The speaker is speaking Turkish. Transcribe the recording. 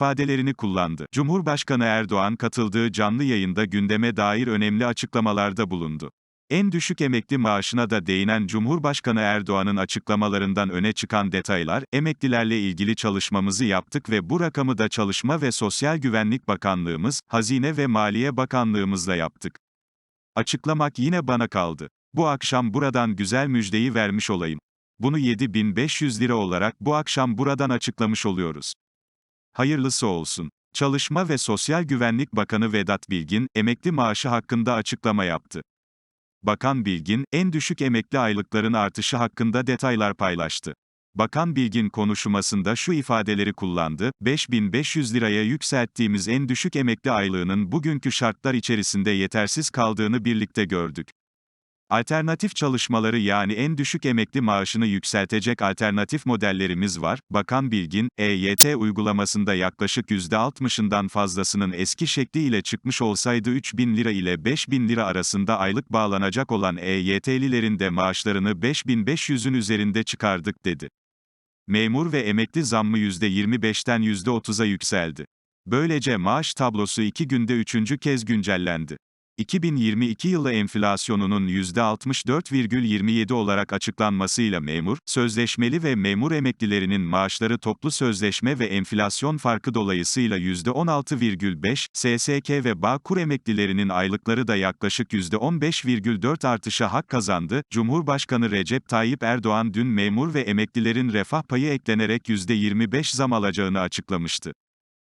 ifadelerini kullandı. Cumhurbaşkanı Erdoğan katıldığı canlı yayında gündeme dair önemli açıklamalarda bulundu. En düşük emekli maaşına da değinen Cumhurbaşkanı Erdoğan'ın açıklamalarından öne çıkan detaylar, emeklilerle ilgili çalışmamızı yaptık ve bu rakamı da Çalışma ve Sosyal Güvenlik Bakanlığımız, Hazine ve Maliye Bakanlığımızla yaptık. Açıklamak yine bana kaldı. Bu akşam buradan güzel müjdeyi vermiş olayım. Bunu 7500 lira olarak bu akşam buradan açıklamış oluyoruz. Hayırlısı olsun. Çalışma ve Sosyal Güvenlik Bakanı Vedat Bilgin, emekli maaşı hakkında açıklama yaptı. Bakan Bilgin, en düşük emekli aylıkların artışı hakkında detaylar paylaştı. Bakan Bilgin konuşmasında şu ifadeleri kullandı, 5500 liraya yükselttiğimiz en düşük emekli aylığının bugünkü şartlar içerisinde yetersiz kaldığını birlikte gördük. Alternatif çalışmaları yani en düşük emekli maaşını yükseltecek alternatif modellerimiz var. Bakan Bilgin, EYT uygulamasında yaklaşık %60'ından fazlasının eski şekliyle çıkmış olsaydı 3000 lira ile 5000 lira arasında aylık bağlanacak olan EYT'lilerin de maaşlarını 5500'ün üzerinde çıkardık dedi. Memur ve emekli zammı %25'ten %30'a yükseldi. Böylece maaş tablosu iki günde üçüncü kez güncellendi. 2022 yılı enflasyonunun %64,27 olarak açıklanmasıyla memur, sözleşmeli ve memur emeklilerinin maaşları toplu sözleşme ve enflasyon farkı dolayısıyla %16,5, SSK ve Bağkur emeklilerinin aylıkları da yaklaşık %15,4 artışa hak kazandı. Cumhurbaşkanı Recep Tayyip Erdoğan dün memur ve emeklilerin refah payı eklenerek %25 zam alacağını açıklamıştı.